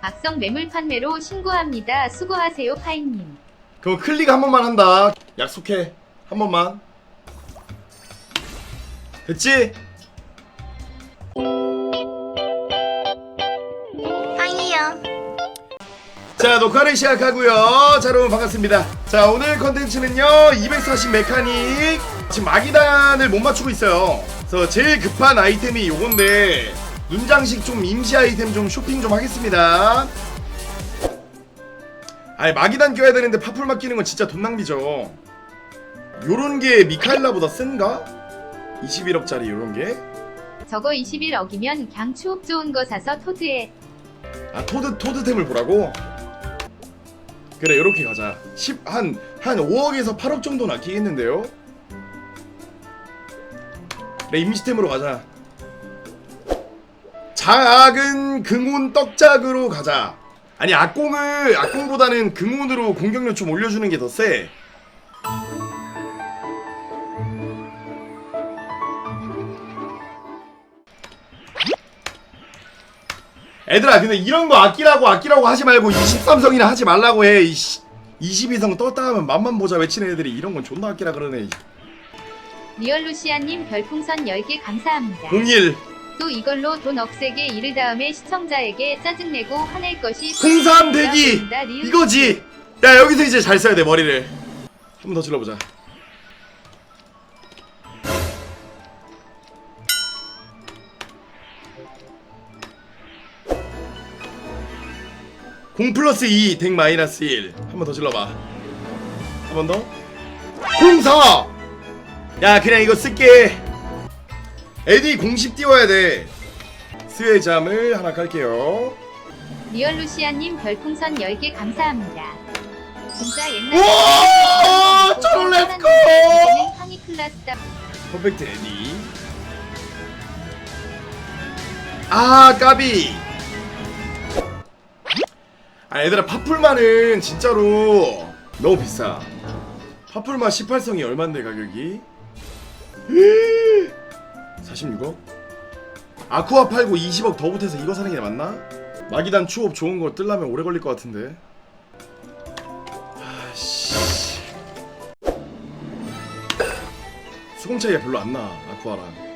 악성 매물 판매로 신고합니다. 수고하세요, 파이님. 그럼 클릭 한 번만 한다. 약속해. 한 번만. 됐지? 빵이요. 자, 녹화를 시작하고요. 자, 여러분 반갑습니다. 자, 오늘 컨텐츠는요. 240 메카닉. 지금 마기단을 못 맞추고 있어요. 그래서 제일 급한 아이템이 요건데 눈장식 좀 임시 아이템 좀 쇼핑 좀 하겠습니다. 아니, 마기단 껴야 되는데 파풀 맡기는 건 진짜 돈 낭비죠. 요런 게 미카엘라보다 센가? 21억짜리 요런 게? 저거 21억이면 갱 추억 좋은 거 사서 토드에 아 토드 토드템을 보라고? 그래 요렇게 가자 10, 한, 한 5억에서 8억 정도 는 아끼겠는데요? 그래 임시템으로 가자 작은 긍온 떡작으로 가자. 아니 악공을 악공보다는 긍온으로 공격력 좀 올려주는 게 더 세. 애들아 근데 이런 거 아끼라고 아끼라고 하지 말고 23성이나 하지 말라고 해. 이씨 22성 떴다 하면 맛만 보자. 외치는 애들이 이런 건 존나 아끼라 그러네. 리얼루시아님 별풍선 10개 감사합니다. 01 또 이걸로 돈 억세게 이를 다음에 시청자에게 짜증내고 화낼 것이 03 대기 보인다, 이거지 야 여기서 이제 잘 써야 돼 머리를 한 번 더 질러보자 공 플러스 2, 덱 마이너스 1. 한 번 더 질러봐. 한 번 더. 공사! 야, 그냥 이거 쓸게. 에디 공식 띄워야 돼. 스웨 잠을 하나 깔게요. 리얼루시아님 별풍선 10개 감사합니다. 진짜 옛날 우와! 렛츠고! 항이 클라스다. 퍼펙트 에디. 아, 까비. 아, 얘들아, 파풀만은 진짜로 너무 비싸. 파풀만 18성이 얼만데, 가격이? 46억? 아쿠아 팔고 20억 더 보태서 이거 사는 게 맞나? 마기단 추업 좋은 거 뜰라면 오래 걸릴 것 같은데. 아씨. 수공 차이가 별로 안 나, 아쿠아랑.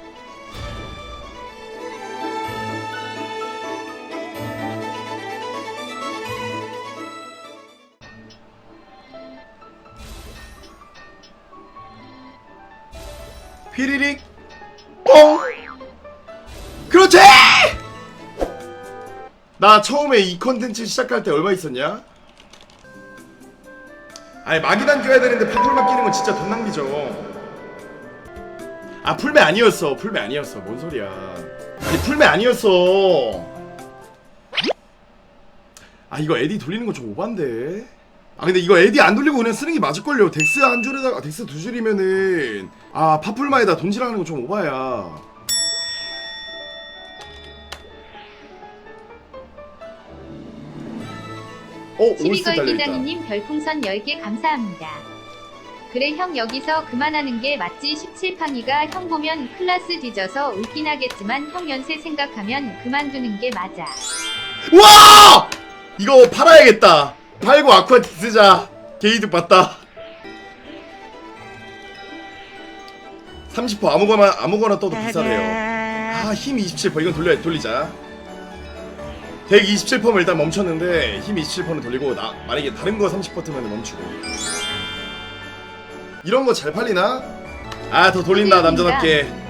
피리릭 뽕 그렇지! 나 처음에 이 컨텐츠 시작할 때 얼마 있었냐? 아니 마기단 껴야 되는데 파풀 맡기는 건 진짜 돈 낭비죠. 아 풀매 아니었어. 풀매 아니었어. 뭔 소리야. 아니 풀매 아니었어. 아 이거 에디 돌리는 거 좀 오반데 아 근데 이거 에디 안 돌리고 그냥 쓰는 게 맞을걸요 덱스 한 줄에다가 덱스 두 줄이면은 아 파풀마에다 돈질하는 거좀 오바야 어? 올스타 12걸 달려있다 기장이님 별풍선 10개 감사합니다. 그래 형 여기서 그만하는 게 맞지 17팡이가 형 보면 클라스 뒤져서 웃긴 하겠지만 형 연세 생각하면 그만두는 게 맞아. 와! 이거 팔아야겠다. 팔고 아쿠아티 쓰자. 게이드 봤다. 30% 아무거나 아무거나 떠도 비싸대요. 아, 힘 27%. 이건 돌려 돌리자. 127%면 일단 멈췄는데 힘 27%는 돌리고 나 만약에 다른 거 30%면 멈추고. 이런 거 잘 팔리나? 아, 더 돌린다 남자답게.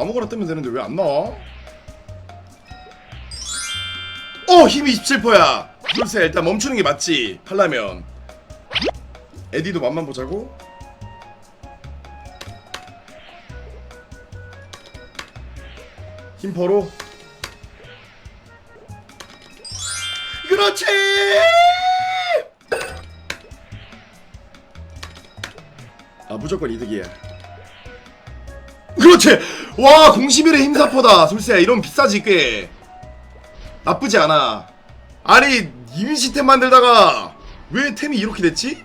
아30% 아무거나 뜨면 되는데 왜 안 나와? 어 힘이 27%야. 글쎄 일단 멈추는 게 맞지? 팔라면. 에디도 맛만 보자고. 힘퍼로 그렇지! 아 무조건 이득이야 그렇지! 와, 01의 힘사포다. 솔직히 이런 비싸지, 꽤. 나쁘지 않아. 아니, 임시템 만들다가 왜 템이 이렇게 됐지?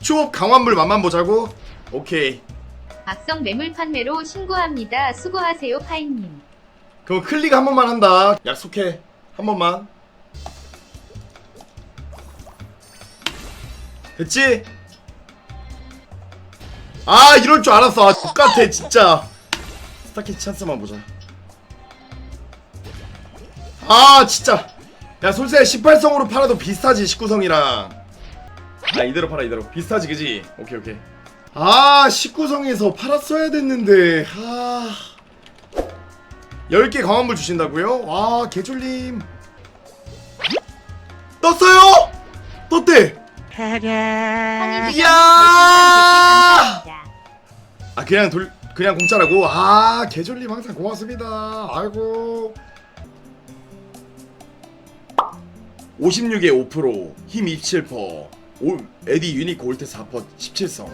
추업 강화물 맛만 보자고? 오케이. 악성 매물 판매로 신고합니다. 수고하세요, 파이님. 그럼 클릭 한 번만 한다. 약속해. 한 번만. 됐지? 아 이럴 줄 알았어. 아, 똑같아 진짜. 스타키 찬스만 보자. 아 진짜. 야 솔직히 18성으로 팔아도 비슷하지 19성이랑. 아 이대로 팔아 이대로. 비슷하지 그지? 오케이 오케이. 아 19성에서 팔았어야 됐는데. 아. 10개 강화물 주신다고요? 와 개졸림 떴어요? 떴대 이야! 아 그냥 돌 그냥 공짜라고? 아 개졸림 항상 고맙습니다 아이고 56에 5%힘 27% 오, 에디 유니크 올테 4% 17성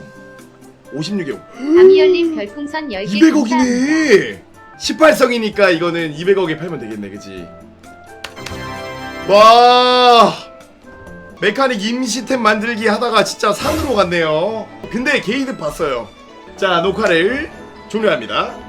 56에 5 아미열님 별풍선 10개 감사합니다. 200억이네. 18성이니까 이거는 200억에 팔면 되겠네, 그지? 와. 메카닉 임시템 만들기 하다가 진짜 산으로 갔네요. 근데 게이드 봤어요. 자, 녹화를 종료합니다.